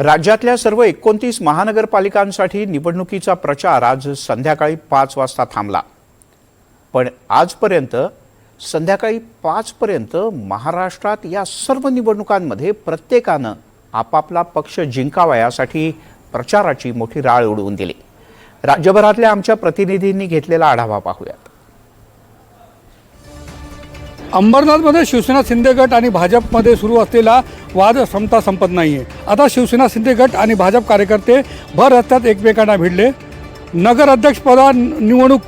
राज्यातल्या सर्व एकोणतीस महानगरपालिकांसाठी निवडणुकीचा प्रचार आज संध्याकाळी पाच वाजता थांबला. पण आजपर्यंत संध्याकाळी पाचपर्यंत महाराष्ट्रात या सर्व निवडणुकांमध्ये प्रत्येकानं आपापला पक्ष जिंकावा यासाठी प्रचाराची मोठी राळ उडवून दिली. राज्यभरातल्या आमच्या प्रतिनिधींनी घेतलेला आढावा पाहूयात. अंबरनाथमध्ये शिवसेना शिंदे गट आणि भाजपमध्ये सुरू असलेला वाद समता संपत नाही आहे आता शिवसेना शिंदे गट आणि भाजप कार्यकर्ते भर रस्त्यात एकमेकांना भिडले. नगर अध्यक्षपदा निवडणूक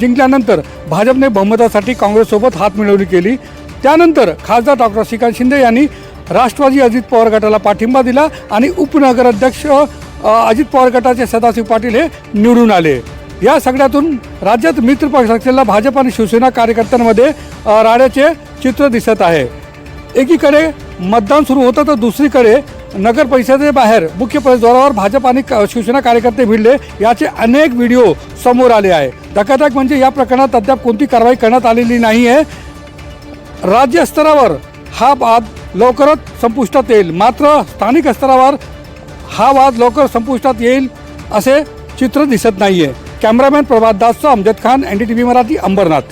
जिंकल्यानंतर भाजपने बहुमतासाठी काँग्रेससोबत हातमिळवणी केली. त्यानंतर खासदार डॉक्टर श्रीकांत शिंदे यांनी राष्ट्रवादी अजित पवार गटाला पाठिंबा दिला आणि उपनगराध्यक्ष अजित पवार गटाचे सदाशिव पाटील हे निवडून आले. या सगळ्यातून राज्यात मित्र पक्ष असलेल्या भाजप आणि शिवसेना कार्यकर्त्यांमध्ये राड्याचे चित्र दिसत आहे. एकीकडे मतदान सुरू होतं तर दुसरीकडे नगर परिषदे बाहेर मुख्य प्रवेशद्वारावर भाजप आणि क- शिवसेना कार्यकर्ते भिडले याचे अनेक व्हिडिओ समोर आले आहे. धकाधक म्हणजे या प्रकरणात अद्याप कोणती कारवाई करण्यात आलेली नाही आहे राज्यस्तरावर हा वाद लवकरच संपुष्टात येईल. मात्र स्थानिक स्तरावर हा वाद लवकर संपुष्टात येईल असे चित्र दिसत नाही आहे कॅमेरामॅन प्रभात दासचा अमजद खान एनडीटीव्ही मराठी अंबरनाथ.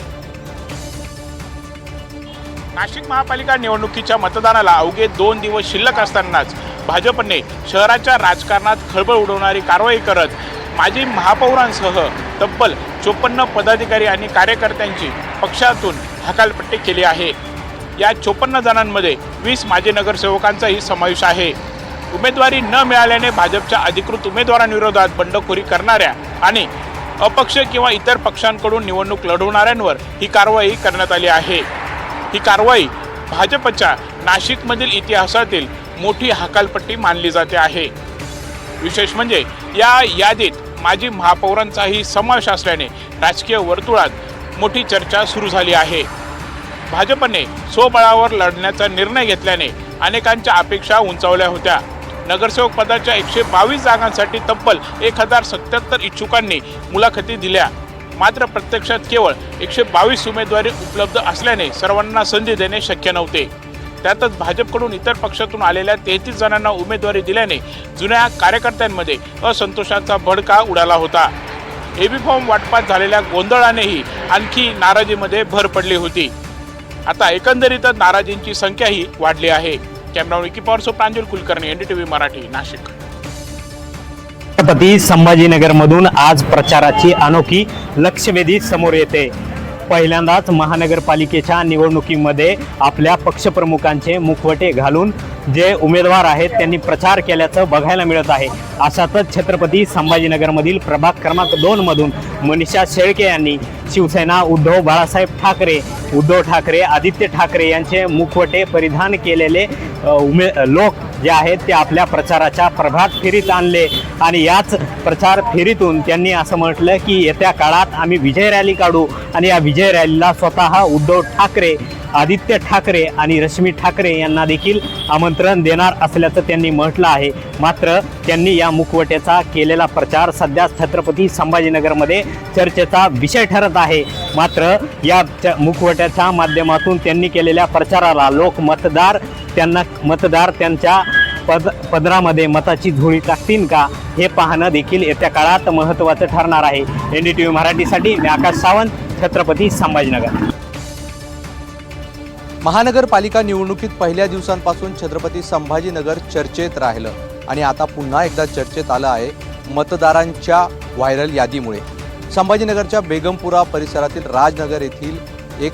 नाशिक महापालिका निवडणुकीच्या मतदानाला अवघे दोन दिवस शिल्लक असतानाच भाजपने शहराच्या राजकारणात खळबळ उडवणारी कारवाई करत माजी महापौरांसह तब्बल चोपन्न पदाधिकारी आणि कार्यकर्त्यांची पक्षातून हकालपट्टी केली आहे. या चोपन्न जणांमध्ये वीस माजी नगरसेवकांचाही समावेश आहे. उमेदवारी न मिळाल्याने भाजपच्या अधिकृत उमेदवारांविरोधात बंडखोरी करणाऱ्या आणि अपक्ष किंवा इतर पक्षांकडून निवडणूक लढवणाऱ्यांवर ही कारवाई करण्यात आली आहे. ही कारवाई भाजपच्या नाशिकमधील इतिहासातील मोठी हकालपट्टी मानली जाते आहे. विशेष म्हणजे या यादीत माजी महापौरांचाही समावेश असल्याने राजकीय वर्तुळात मोठी चर्चा सुरू झाली आहे. भाजपने स्वबळावर लढण्याचा निर्णय घेतल्याने अनेकांच्या अपेक्षा उंचावल्या होत्या. नगरसेवक पदाच्या एकशे बावीस जागांसाठी तब्बल एक हजार सत्याहत्तर इच्छुकांनी मुलाखती दिल्या. मात्र प्रत्यक्षात केवळ एकशे बावीस उमेदवारी उपलब्ध असल्याने सर्वांना संधी देणे शक्य नव्हते. त्यातच भाजपकडून इतर पक्षातून आलेल्या तेहतीस जणांना उमेदवारी दिल्याने जुन्या कार्यकर्त्यांमध्ये असंतोषाचा भडका उडाला होता. एबी फॉर्म वाटपात झालेल्या गोंधळानेही आणखी नाराजीमध्ये भर पडली होती. आता एकंदरीतच नाराजींची संख्याही वाढली आहे. Camera Vicky Porso Pranjal Kulkarni NDTV Marathi Nashik. Chhatrapati संभाजीनगरमधून आज प्रचाराची अनोखी लक्षवेधी समोर येते. पहिल्यांदाच महानगरपालिकेच्या निवडणुकीमध्ये आपल्या पक्षप्रमुखांचे मुखवटे घालून जे उमेदवार आहेत त्यांनी प्रचार केल्याचं बघायला मिळत आहे. अशातच छत्रपती संभाजीनगरमधील प्रभाग क्रमांक दोनमधून मनीषा शेळके यांनी शिवसेना उद्धव बाळासाहेब ठाकरे उद्धव ठाकरे आदित्य ठाकरे यांचे मुखवटे परिधान केलेले उमे लोक जे आहेत ते आपल्या प्रचाराच्या प्रभात फेरीत आणले. आणि याच प्रचार फेरीतून त्यांनी असं म्हटलं की येत्या काळात आम्ही विजय रॅली काढू आणि या विजय रॅलीला स्वतः उद्धव ठाकरे आदित्य ठाकरे आणि रश्मी ठाकरे यांना देखील आमंत्रण देणार असल्याचं त्यांनी म्हटलं आहे. मात्र त्यांनी या मुखवट्याचा केलेला प्रचार सध्या छत्रपती संभाजीनगरमध्ये चर्चेचा विषय ठरत आहे. मात्र या च- मुखवट्याच्या माध्यमातून त्यांनी केलेल्या प्रचाराला लोक मतदार त्यांना मतदार त्यांच्या पद पदरामध्ये मताची झोळी टाकतील का हे पाहणं देखील येत्या काळात महत्त्वाचं ठरणार आहे. एन डी टी व्ही मराठीसाठी मी आकाश सावंत छत्रपती संभाजीनगर. महानगरपालिका निवडणुकीत पहिल्या दिवसांपासून छत्रपती संभाजीनगर चर्चेत राहिलं आणि आता पुन्हा एकदा चर्चेत आलं आहे मतदारांच्या व्हायरल यादीमुळे. संभाजीनगरच्या बेगमपुरा परिसरातील राजनगर येथील एक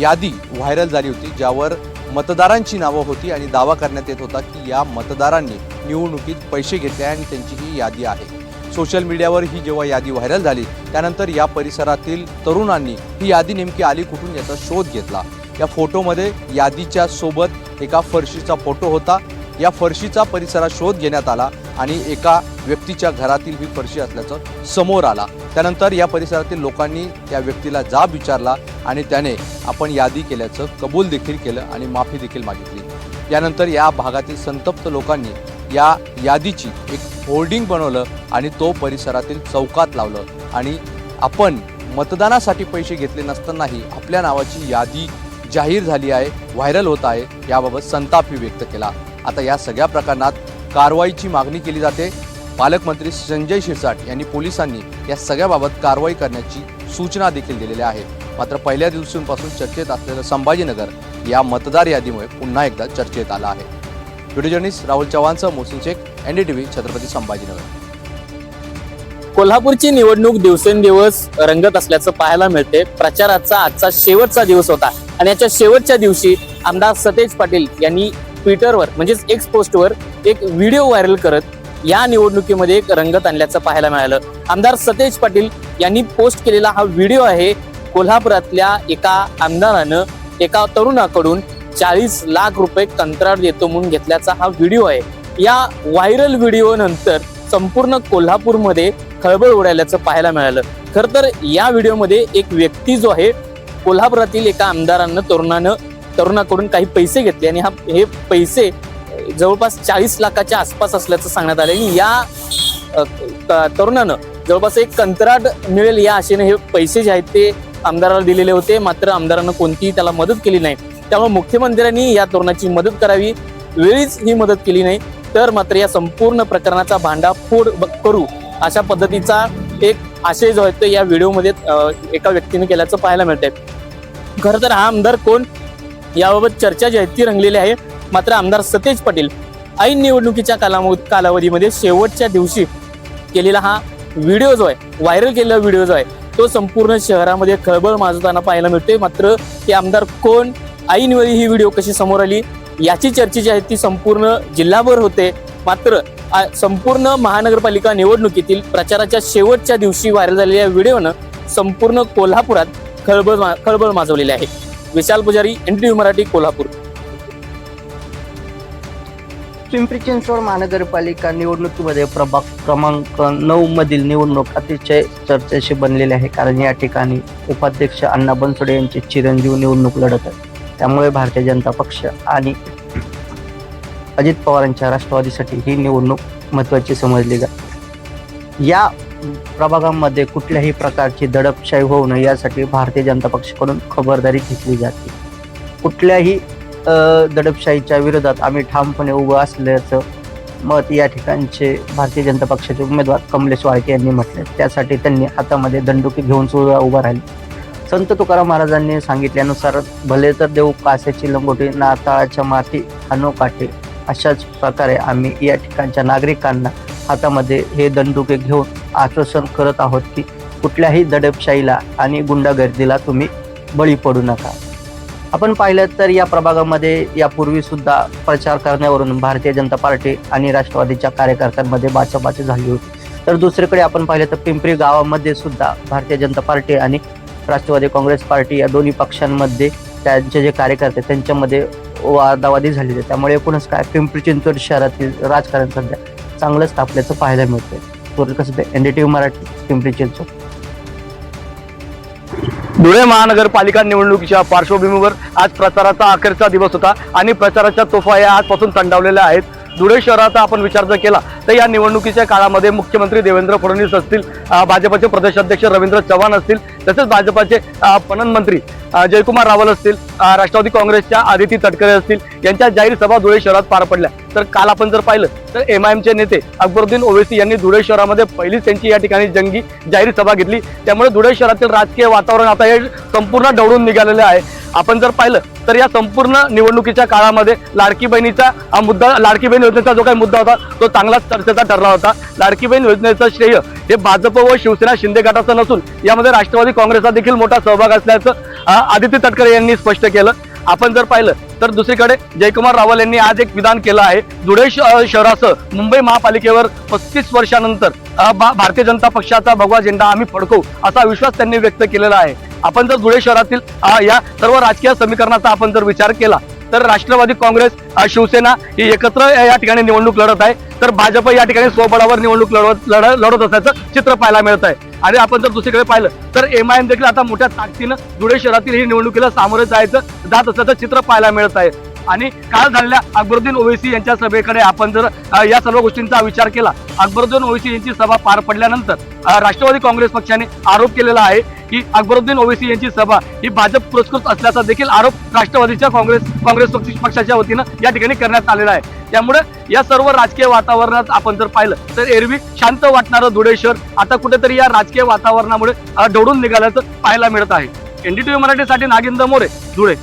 यादी व्हायरल झाली होती ज्यावर मतदारांची नावं होती आणि दावा करण्यात येत होता की या मतदारांनी निवडणुकीत पैसे घेतले आणि त्यांची ही यादी आहे. सोशल मीडियावर ही जेव्हा यादी व्हायरल झाली त्यानंतर या परिसरातील तरुणांनी ही यादी नेमकी आली कुठून याचा शोध घेतला. या फोटोमध्ये यादीच्या सोबत एका फरशीचा फोटो होता. या फरशीचा परिसरात शोध घेण्यात आला. आणि एका व्यक्तीच्या घरातील ही फरशी असल्याचं समोर आला. त्यानंतर या परिसरातील लोकांनी त्या व्यक्तीला जाब विचारला आणि त्याने आपण यादी केल्याचं कबूल देखील केलं आणि माफी देखील मागितली. यानंतर या भागातील संतप्त लोकांनी या यादीची एक होर्डिंग बनवलं आणि तो परिसरातील चौकात लावलं आणि आपण मतदानासाठी पैसे घेतले नसतानाही आपल्या नावाची यादी जाहीर झाली आहे व्हायरल होत आहे याबाबत संतापही व्यक्त केला. आता या सगळ्या प्रकरणात कारवाईची मागणी केली जाते. पालकमंत्री संजय शिरसाट यांनी पोलिसांनी या सगळ्याबाबत कारवाई करण्याची सूचना देखील दिलेल्या आहेत. मात्र पहिल्या दिवसांपासून चर्चेत असलेलं संभाजीनगर या मतदार यादीमुळे पुन्हा एकदा चर्चेत आलं आहे. Video journalist Rahul चव्हाणसह Mohsin Shaikh N D T V Chhatrapati Sambhajinagar. कोल्हापूरची निवडणूक दिवसेंदिवस रंगत असल्याचं पाहायला मिळते. प्रचाराचा आजचा शेवटचा दिवस होता. आणि याच्या शेवटच्या दिवशी आमदार सतेज पाटील यांनी ट्विटरवर म्हणजेच एक्स पोस्टवर एक व्हिडिओ व्हायरल करत या निवडणुकीमध्ये एक रंगत आणल्याचं पाहायला मिळालं. आमदार सतेज पाटील यांनी पोस्ट केलेला हा व्हिडिओ आहे कोल्हापुरातल्या एका आमदारानं एका तरुणाकडून चाळीस लाख रुपये कंत्राट देतो म्हणून घेतल्याचा हा व्हिडिओ आहे. या व्हायरल व्हिडिओ नंतर संपूर्ण कोल्हापूरमध्ये खळबळ उडाल्याचं पाहायला मिळालं. खर तर या व्हिडिओमध्ये एक व्यक्ती जो आहे कोल्हापुरातील एका आमदारानं तरुणानं तरुणाकडून काही पैसे घेतले आणि हा हे पैसे जवळपास चाळीस लाखाच्या आसपास असल्याचं सांगण्यात आलं. आणि या तरुणानं जवळपास एक कंत्राट मिळेल या आशेने हे पैसे जे आहेत ते आमदाराला दिलेले होते. मात्र आमदारानं कोणतीही त्याला मदत केली नाही. त्यामुळे मुख्यमंत्र्यांनी या तरुणाची मदत करावी. वेळीच ही मदत केली नाही. तर मात्र या संपूर्ण प्रकरणाचा भांडाफोड ब- करू अशा पद्धतीचा एक आशय जो आहे तो या व्हिडिओमध्ये एका व्यक्तीने केल्याचं पाहायला मिळतंय. खरं तर हा आमदार कोण? याबाबत चर्चा जी आहे ती रंगलेली आहे. मात्र आमदार सतेज पाटील ऐन निवडणुकीच्या कालाम कालावधीमध्ये शेवटच्या दिवशी केलेला हा व्हिडिओ जो आहे व्हायरल केलेला व्हिडिओ जो आहे तो संपूर्ण शहरामध्ये खळबळ माजताना पाहायला मिळते मात्र हे आमदार कोण ऐनवेळी ही व्हिडिओ कशी समोर आली याची चर्चा जी आहे ती संपूर्ण जिल्हाभर होते. मात्र संपूर्ण महानगरपालिका निवडणुकीतील प्रचाराच्या शेवटच्या दिवशी व्हायरल झालेल्या व्हिडिओनं संपूर्ण कोल्हापुरात खळबळ मा- खळबळ माजवलेली आहे. विशाल पुजारी एनडीटीव्ही मराठी कोल्हापूर. पिंपरी चिंचवड महानगरपालिका निवडणुकीमध्ये प्रभाग क्रमांक नऊ मधील निवडणूक अतिशय चर्चेशी बनलेली आहे. कारण या ठिकाणी उपाध्यक्ष अण्णा बनसोडे यांचे चिरंजीव निवडणूक लढत आहे. त्यामुळे भारतीय जनता पक्ष आणि अजित पवारांच्या राष्ट्रवादीसाठी ही निवडणूक महत्वाची समजली जाते. या प्रभागामध्ये कुठल्याही प्रकारची दडपशाही होऊ नये यासाठी भारतीय जनता पक्षाकडून खबरदारी घेतली जाते. कुठल्याही दडपशाहीच्या विरोधात आम्ही ठामपणे उभं असल्याचं मत या ठिकाणचे भारतीय जनता पक्षाचे उमेदवार कमलेश वाळके यांनी म्हटले त्यासाठी त्यांनी हातामध्ये दंडुकी घेऊन सुद्धा उभा राहिली. संत तुकाराम महाराजांनी सांगितल्यानुसार भले तर देऊ कासेची लंगोटी नाताळाच्या माती हानो अशाच प्रकारे आम्ही या ठिकाणच्या नागरिकांना हातामध्ये हे दंडुके घेऊन आश्वासन करत आहोत की कुठल्याही दडपशाहीला आणि गुंडागर्दीला तुम्ही बळी पडू नका. आपण पाहिलं तर या प्रभागामध्ये यापूर्वी सुद्धा प्रचार करण्यावरून भारतीय जनता पार्टी आणि राष्ट्रवादीच्या कार्यकर्त्यांमध्ये बाचाबाची झाली होती. तर दुसरीकडे आपण पाहिलं तर पिंपरी गावामध्ये सुद्धा भारतीय जनता पार्टी आणि राष्ट्रवादी काँग्रेस पार्टी या दोन्ही पक्षांमध्ये त्यांचे जे कार्यकर्ते त्यांच्यामध्ये वादावादी झालेली त्यामुळे एकूणच काय पिंपरी चिंचवड शहरातील राजकारण सध्या चांगलंच तापल्याचं पाहायला मिळतंय. कसं कसबे एनडीटीव्ही मराठी पिंपरी धुळे महानगरपालिका निवडणुकीच्या पार्श्वभूमीवर आज प्रचाराचा अखेरचा दिवस होता आणि प्रचाराच्या तोफा या आजपासून थंडावलेल्या आहेत. धुळे शहराचा आपण विचार जर केला तर या निवडणुकीच्या काळामध्ये मुख्यमंत्री देवेंद्र फडणवीस असतील भाजपाचे प्रदेशाध्यक्ष रवींद्र चव्हाण असतील तसेच भाजपाचे पणन मंत्री जयकुमार रावल असतील राष्ट्रवादी काँग्रेसच्या आदिती तटकरे असतील यांच्या जाहीर सभा धुळे शहरात पार पडल्या. तर काल आपण जर पाहिलं तर एम आय एमचे नेते अकबरुद्दीन ओवेसी यांनी धुळे शहरामध्ये पहिलीच त्यांची या ठिकाणी जंगी जाहीर सभा घेतली. त्यामुळे धुळे शहरातील राजकीय वातावरण आता हे संपूर्ण ढवळून निघालेलं आहे. आपण जर पाहिलं तर या संपूर्ण निवडणुकीच्या काळामध्ये लाडकी बहिणीचा हा मुद्दा लाडकी बहीण योजनेचा जो काही मुद्दा होता तो चांगलाच चर्चेचा ठरला होता. लाडकी बहीण योजनेचं श्रेय हे भाजप व शिवसेना शिंदे गटाचं नसून यामध्ये राष्ट्रवादी काँग्रेसचा देखील मोठा सहभाग असल्याचं आदित्य तटकरे यांनी स्पष्ट केलं. आपण जर पाहिलं तर दुसरीकडे जयकुमार रावल यांनी आज एक विधान केलं आहे. धुळे शहरासह मुंबई महापालिकेवर पस्तीस वर्षानंतर भारतीय जनता पक्षाचा भगवा झेंडा आम्ही फडकवू असा विश्वास त्यांनी व्यक्त केलेला आहे. आपण जर धुळे शहरातील या सर्व राजकीय समीकरणाचा आपण जर विचार केला तर राष्ट्रवादी काँग्रेस शिवसेना ही एकत्र या ठिकाणी निवडणूक लढत आहे. तर भाजप या ठिकाणी स्वबळावर निवडणूक लढवत लढ लढत असल्याचं चित्र पाहायला मिळत आहे आणि आपण जर दुसरीकडे पाहिलं तर एम आय एम देखील आता मोठ्या ताकदीनं धुळे शहरातील ही निवडणुकीला सामोरे जायचं जात असल्याचं चित्र पाहायला मिळत आहे आणि काल झालेल्या अकबरुद्दीन ओवेसी यांच्या सभेकडे आपण जर या सर्व गोष्टींचा विचार केला अकबरुद्दीन ओवेसी यांची सभा पार पडल्यानंतर राष्ट्रवादी काँग्रेस पक्षाने आरोप केलेला आहे की अकबरुद्दीन ओवेसी यांची सभा ही भाजप पुरस्कृत असल्याचा देखील आरोप राष्ट्रवादीच्या काँग्रेस काँग्रेस पक्षाच्या वतीनं या ठिकाणी करण्यात आलेला आहे. त्यामुळे या सर्व राजकीय वातावरणात आपण जर पाहिलं तर एरवी शांत वाटणारं धुळे शहर आता कुठेतरी या राजकीय वातावरणामुळे अ, निघाल्याचं पाहायला मिळत आहे. एनडीटीव्ही मराठीसाठी नागिंद मोरे धुळे.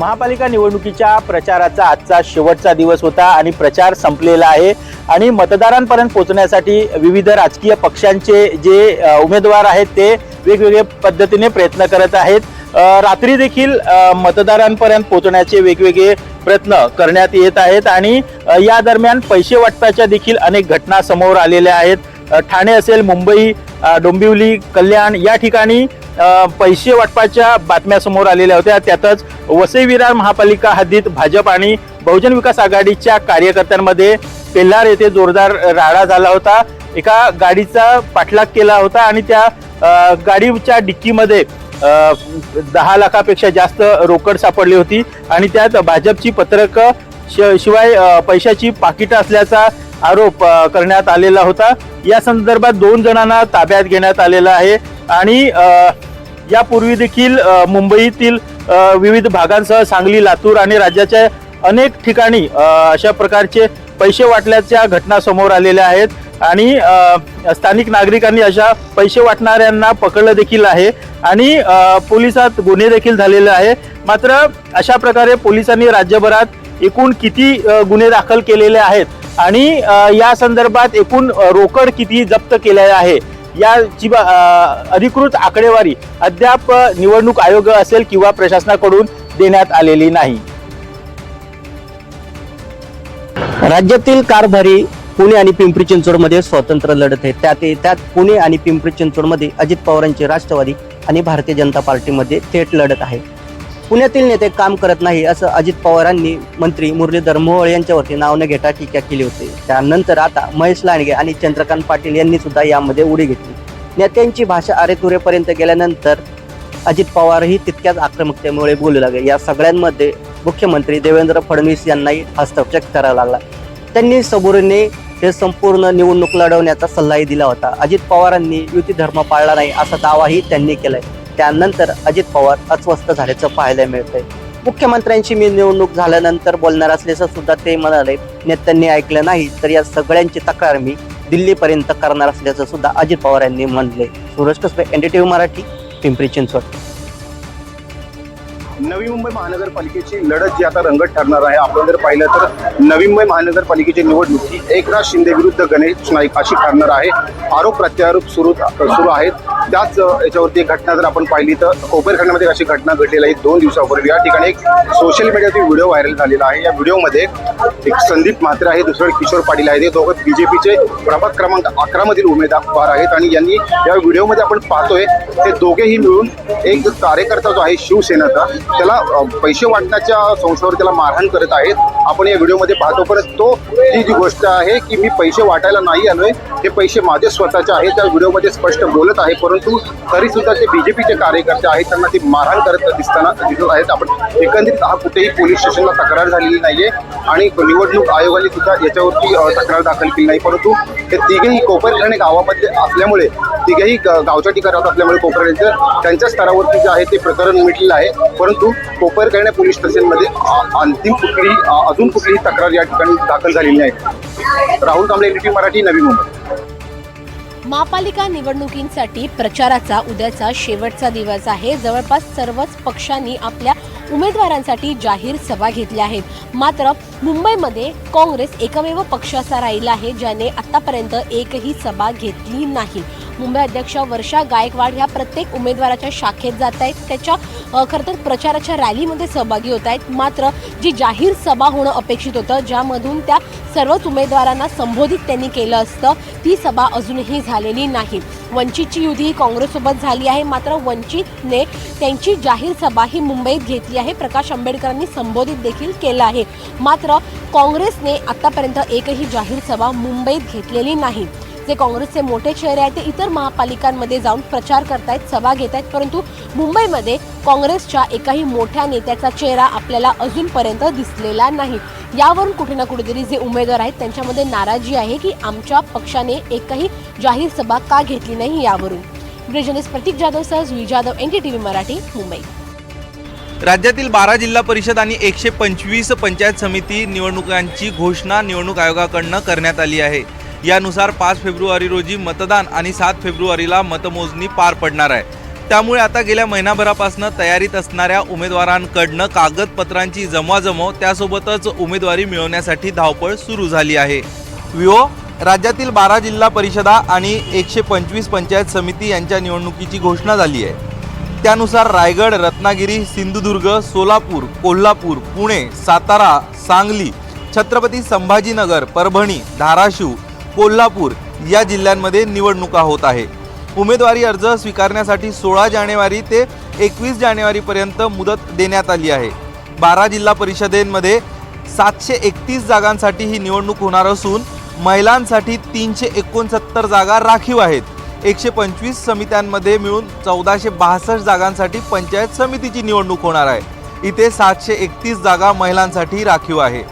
महापालिका निवडणुकीच्या प्रचाराचा आजचा शेवटचा दिवस होता आणि प्रचार संपलेला आहे. आणि मतदारांपर्यंत पोहोचण्यासाठी विविध राजकीय पक्षांचे जे उमेदवार आहेत ते वेगवेगळ्या पद्धतीने प्रयत्न करत आहेत. रात्री देखील मतदारांपर्यंत पोहोचण्याचे वेगवेगळे प्रयत्न करण्यात येत आहेत. आणि या दरम्यान पैसे वाटपाच्या देखील अनेक घटना समोर आलेल्या आहेत. ठाणे असेल मुंबई डोंबिवली कल्याण या ठिकाणी पैसे वाटपाच्या बातम्या समोर आलेल्या होत्या. त्यातच वसई विरार महापालिका हद्दीत भाजप आणि बहुजन विकास आघाडीच्या कार्यकर्त्यांमध्ये पेल्हार येथे जोरदार राडा झाला होता. एका गाडीचा पाठलाग केला होता आणि त्या गाडीच्या डिक्कीमध्ये दहा लाखापेक्षा जास्त रोकड सापडली होती. आणि त्यात भाजपची पत्रकं शिवाय पैशाची पाकिटं असल्याचा आरोप करण्यात आलेला होता. या संदर्भात दोन जणांना ताब्यात घेण्यात आलेलं आहे. आणि यापूर्वी देखील मुंबईतील विविध भागांसह सांगली लातूर आणि राज्याच्या अनेक ठिकाणी अशा प्रकारचे पैसे वाटल्याच्या घटना समोर आलेल्या आहेत. आणि स्थानिक नागरिकांनी अशा पैसे वाटणाऱ्यांना पकडलं देखील आहे. आणि पोलिसात गुन्हे देखील झालेले आहे. मात्र अशा प्रकारे पोलिसांनी राज्यभरात एकूण किती गुन्हे दाखल केलेले आहेत आणि या संदर्भात एकूण रोकड किती जप्त केलेले आहे याची बा- अधिकृत आकडेवारी अद्याप निवडणूक आयोग असेल किंवा प्रशासनाकडून देण्यात आलेली नाही. राज्यातील कारभारी पुणे आणि पिंपरी चिंचवडमध्ये स्वतंत्र लढत आहे. त्यात त्यात पुणे आणि पिंपरी चिंचवडमध्ये अजित पवारांची राष्ट्रवादी आणि भारतीय जनता पार्टीमध्ये थेट लढत आहे. पुण्यातील नेते काम करत नाही असं अजित पवारांनी मंत्री मुरलीधर मोहोळ यांच्यावरती नाव न घेता टीका केली होती. त्यानंतर आता महेश लांडगे आणि चंद्रकांत पाटील यांनी सुद्धा यामध्ये उडी घेतली. नेत्यांची भाषा अरेतुरेपर्यंत गेल्यानंतर अजित पवारही तितक्याच आक्रमकतेमुळे बोलू लागले. या सगळ्यांमध्ये मुख्यमंत्री देवेंद्र फडणवीस यांनाही हस्तक्षेप करावा लागला. त्यांनी सबुरीने हे संपूर्ण निवडणूक लढवण्याचा सल्लाही दिला होता. अजित पवारांनी युती धर्म पाळला नाही असा दावाही त्यांनी केलाय. त्यानंतर अजित पवार अस्वस्थ झाल्याचं पाहायला मिळतंय. मुख्यमंत्र्यांची मी निवडणूक झाल्यानंतर बोलणार असल्याचं सुद्धा ते म्हणाले. नेत्यांनी ऐकलं नाही तर या सगळ्यांची तक्रार मी दिल्लीपर्यंत करणार असल्याचं सुद्धा अजित पवार यांनी म्हणले. सुरेश कसबे एनडीटीव्ही मराठी पिंपरी चिंचवड. नवी मुंबई महानगरपालिकेची लढत जी आता रंगत ठरणार आहे आपण जर पाहिलं तर नवी मुंबई महानगरपालिकेची निवडणूक ही एकनाथ शिंदे विरुद्ध गणेश नाईक अशी ठरणार आहे. आरोप प्रत्यारोप सुरू सुरू आहेत. त्याच याच्यावरती एक घटना जर आपण पाहिली तर कोपरखंडामध्ये अशी घटना घडलेली आहे. दोन दिवसापूर्वी या ठिकाणी एक सोशल मीडियावरती व्हिडिओ व्हायरल झालेला आहे. या व्हिडिओमध्ये एक संदीप म्हात्रे आहे दुसरं किशोर पाटील आहे ते दोघं बीजेपीचे प्रभाग क्रमांक अकरा मधील उमेदवार आहेत आणि यांनी या व्हिडिओमध्ये आपण पाहतोय ते दोघेही मिळून एक कार्यकर्ता जो आहे शिवसेनेचा त्याला पैसे वाटण्याच्या संशयावर त्याला मारहाण करत आहेत. आपण या व्हिडिओमध्ये पाहतो परत तो ही जी गोष्ट आहे की मी पैसे वाटायला नाही आलोय हे पैसे माझे स्वतःचे आहेत त्या व्हिडिओमध्ये स्पष्ट बोलत आहे परंतु तरी सुद्धा ते बीजेपीचे कार्यकर्ते आहेत त्यांना ते मारहाण करत दिसताना दिसत आहेत. आपण एकंदरीत हा कुठेही पोलीस स्टेशनला तक्रार झालेली नाहीये आणि निवडणूक आयोगाने सुद्धा याच्यावरती तक्रार दाखल केली नाही. परंतु हे तिघेही कोपरखणे गावामध्ये असल्यामुळे तिघेही ग- गावच्या ठिकाणी असल्यामुळे कोपरखण्याचं त्यांच्या स्तरावरती जे आहे ते प्रकरण मिटलेलं आहे. परंतु कोपरखणे पोलीस स्टेशनमध्ये अंतिम कुठलीही अजून कुठलीही तक्रार या ठिकाणी दाखल झालेली नाही. राहुल कांबळे एनडीटी मराठी नवी मुंबई. महापालिका निवडणुकींसाठी प्रचाराचा उद्याचा शेवटचा दिवस आहे. जवळपास सर्वच पक्षांनी आपल्या उमेदवारांसाठी जाहीर सभा घेतल्या आहेत. मात्र मुंबईमध्ये काँग्रेस एकमेव पक्ष असा राहिला आहे ज्याने आतापर्यंत एकही सभा घेतली नाही. मुंबई अध्यक्ष वर्षा गायकवाड ह्या प्रत्येक उमेदवाराच्या शाखेत जात आहेत. त्याच्या खरं तर प्रचाराच्या रॅलीमध्ये सहभागी होत आहेत. मात्र जी जाहीर सभा होणं अपेक्षित होतं ज्यामधून त्या सर्वच उमेदवारांना संबोधित त्यांनी केलं असतं ती सभा अजूनही झालेली नाही. वंचितची युती ही काँग्रेससोबत झाली आहे. मात्र वंचितने त्यांची जाहीर सभा ही मुंबईत घेतली आहे. प्रकाश आंबेडकरांनी संबोधित देखील केलं आहे. मात्र काँग्रेसने आतापर्यंत एकही जाहीर सभा मुंबईत घेतलेली नाही. जे काँग्रेसचे मोठे चेहरे आहेत ते इतर महापालिकांमध्ये जाऊन प्रचार करतायत सभा घेत आहेत परंतु मुंबईमध्ये काँग्रेसच्या एकाही मोठ्या नेत्याचा चेहरा आपल्याला अजूनपर्यंत दिसलेला नाही. यावरून कुठे ना कुठेतरी जे उमेदवार आहेत त्यांच्यामध्ये नाराजी आहे की आमच्या पक्षाने एकही जाहीर सभा का घेतली नाही यावरून. ब्रिजनेस प्रतीक जाधव सह Juee Jadhav N T V Marathi Mumbai. राज्यातील बारा जिल्हा परिषद आणि एकशे पंचवीस पंचायत समिती निवडणुकांची घोषणा निवडणूक आयोगाकडनं करण्यात आली आहे. यानुसार पाच फेब्रुवारी रोजी मतदान आणि सात फेब्रुवारीला मतमोजणी पार पडणार आहे. त्यामुळे आता गेल्या महिनाभरापासून तयारीत असणाऱ्या उमेदवारांकडनं कागदपत्रांची जमवाजमव त्यासोबतच उमेदवारी मिळवण्यासाठी धावपळ सुरू झाली आहे. विओ राज्यातील बारा जिल्हा परिषदा आणि एकशे पंचवीस पंचायत समिती यांच्या निवडणुकीची घोषणा झाली आहे. त्यानुसार रायगड रत्नागिरी सिंधुदुर्ग सोलापूर कोल्हापूर पुणे सातारा सांगली छत्रपती संभाजीनगर परभणी धाराशिव कोल्हापूर या जिल्ह्यांमध्ये निवडणुका होत आहे. उमेदवारी अर्ज स्वीकारण्यासाठी सोळा जानेवारी ते एकवीस जानेवारीपर्यंत मुदत देण्यात आली आहे. बारा जिल्हा परिषदेमध्ये सातशे एकतीस जागांसाठी ही निवडणूक होणार असून महिलांसाठी तीनशे एकोणसत्तर जागा राखीव आहेत. एकशे पंचवीस समित्यांमध्ये मिळून चौदाशे बासष्ट जागांसाठी पंचायत समितीची निवडणूक होणार आहे. इथे सातशे एकतीस जागा महिलांसाठी राखीव आहे.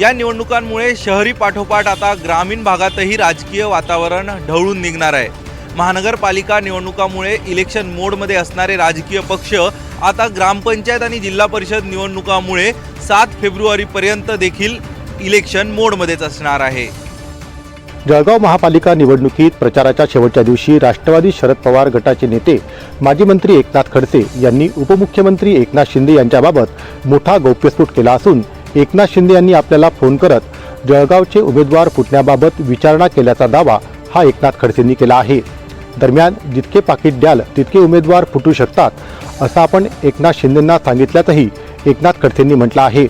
या निवडणुकांमुळे शहरी पाठोपाठ आता ग्रामीण भागातही राजकीय वातावरण ढवळून निघणार आहे. महानगरपालिका निवडणुकामुळे इलेक्शन मोडमध्ये असणारे राजकीय पक्ष आता ग्रामपंचायत आणि जिल्हा परिषद निवडणुकामुळे सात फेब्रुवारीपर्यंत देखील इलेक्शन मोडमध्येच असणार आहे. जळगाव महापालिका निवडणुकीत प्रचाराच्या शेवटच्या दिवशी राष्ट्रवादी शरद पवार गटाचे नेते माजी मंत्री एकनाथ खडसे यांनी उपमुख्यमंत्री एकनाथ शिंदे यांच्याबाबत मोठा गौप्यस्फोट केला असून एकनाथ शिंदे यांनी आपल्याला फोन करत जळगावचे उमेदवार फुटण्याबाबत विचारणा केल्याचा दावा हा एकनाथ खडसेंनी केला आहे. दरम्यान जितके पाकिट द्याल तितके उमेदवार फुटू शकतात असं आपण एकनाथ शिंदेंना सांगितल्याचंही एकनाथ खडसेंनी म्हटलं आहे.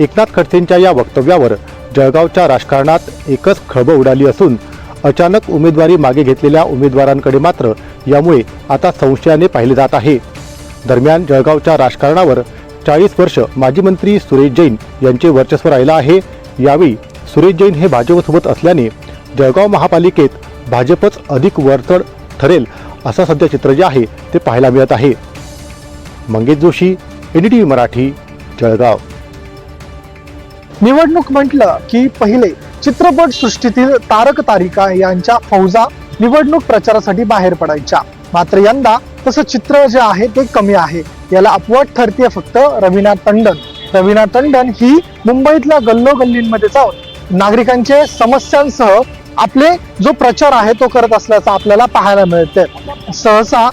एकनाथ खडसेंच्या या वक्तव्यावर जळगावच्या राजकारणात एकच खळबळ उडाली असून अचानक उमेदवारी मागे घेतलेल्या उमेदवारांकडे मात्र यामुळे आता संशयाने पाहिले जात आहे. दरम्यान जळगावच्या राजकारणावर चाळीस वर्ष माजी मंत्री सुरेश जैन यांचे वर्चस्व राहिलं आहे. यावेळी सुरेश जैन हे भाजपसोबत असल्याने जळगाव महापालिकेत भाजपच अधिक वरचढ ठरेल असं सध्या चित्र जे आहे ते पाहायला मिळत आहे. मंगेश जोशी एन मराठी जळगाव. निवडणूक म्हटलं की पहिले चित्रपट सृष्टीतील तारक तारिका यांच्या फौजा निवडणूक प्रचारासाठी बाहेर पडायच्या. मात्र यंदा तसं चित्र जे आहे ते कमी आहे. याला अपवाद ठरते फक्त रवीना टंडन. रवीना टंडन ही मुंबईतल्या गल्लोगल्लींमध्ये जाऊन नागरिकांचे समस्यांसह आपले जो प्रचार आहे तो करत असल्याचा आपल्याला पाहायला मिळते सहसा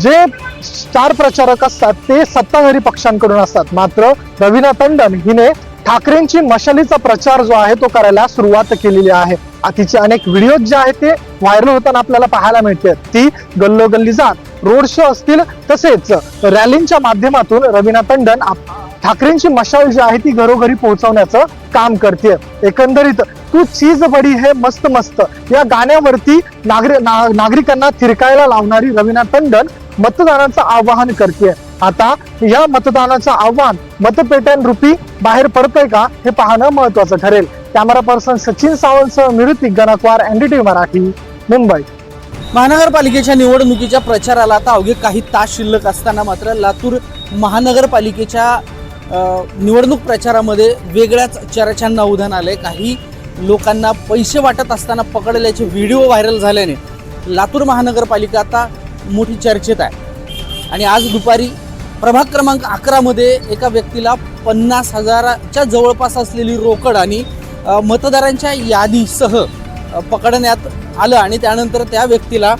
जे स्टार प्रचारक असतात ते सत्ताधारी पक्षांकडून असतात. मात्र रवीना टंडन हिने ठाकरेंची मशालीचा प्रचार जो आहे तो करायला सुरुवात केलेली आहे. तिचे अनेक व्हिडिओ जे आहेत ते व्हायरल होताना आपल्याला पाहायला मिळते. ती गल्लोगल्ली जात रोड शो असतील तसेच रॅलींच्या माध्यमातून रवीना टंडन आप- ठाकरेंची मशाल जी आहे ती घरोघरी पोहोचवण्याचं काम करते. एकंदरीत तू चीज बडी हे मस्त मस्त या गाण्यावरती नागरिक ना, नागरिकांना थिरकायला लावणारी रवीना टंडन मतदारांचं आवाहन करते. आता या मतदानाचं आव्हान मतपेट्यांरूपी बाहेर पडतंय का हे पाहणं महत्वाचं ठरेल. कॅमेरा पर्सन सचिन सावंतसह निरुतिक गणकवार एनडीटी मराठी मुंबई. महानगरपालिकेच्या निवडणुकीच्या प्रचाराला आता अवघे काही तास शिल्लक असताना मात्र लातूर महानगरपालिकेच्या निवडणूक प्रचारामध्ये वेगळ्याच चर्चांना उधाण आले काही लोकांना पैसे वाटत असताना पकडल्याचे व्हिडिओ व्हायरल झाल्याने लातूर महानगरपालिका आता मोठी चर्चेत आहे. आणि आज दुपारी प्रभाग क्रमांक अकरामध्ये एका व्यक्तीला पन्नास हजाराच्या जवळपास असलेली रोकड आणि मतदारांच्या यादीसह पकडण्यात आलं आणि त्यानंतर त्या व्यक्तीला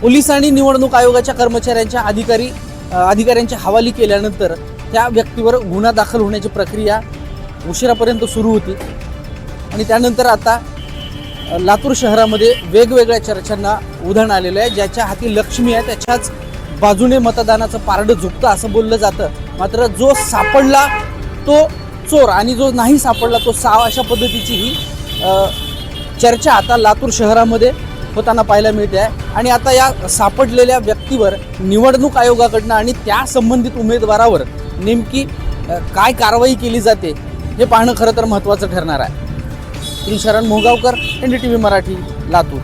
पोलिसांनी निवडणूक आयोगाच्या कर्मचाऱ्यांच्या अधिकारी अधिकाऱ्यांच्या हवाली केल्यानंतर त्या व्यक्तीवर गुन्हा दाखल होण्याची प्रक्रिया उशिरापर्यंत सुरू होती. आणि त्यानंतर आता लातूर शहरामध्ये वेगवेगळ्या चर्चांना उधाण आलेलं आहे ज्याच्या हाती लक्ष्मी आहे त्याच्याच बाजूने मतदानाचं पारडं झुकतं असं बोललं जातं. मात्र जो सापडला तो चोर आणि जो नाही सापडला तो साव अशा पद्धतीची ही चर्चा आता लातूर शहरामध्ये होताना पाहायला मिळते आहे. आणि आता या सापडलेल्या व्यक्तीवर निवडणूक आयोगाकडनं आणि त्या संबंधित उमेदवारावर नेमकी काय कारवाई केली जाते हे पाहणं खरं तर महत्त्वाचं ठरणार आहे. Trisharan Mohgaonkar N D T V Marathi Latur.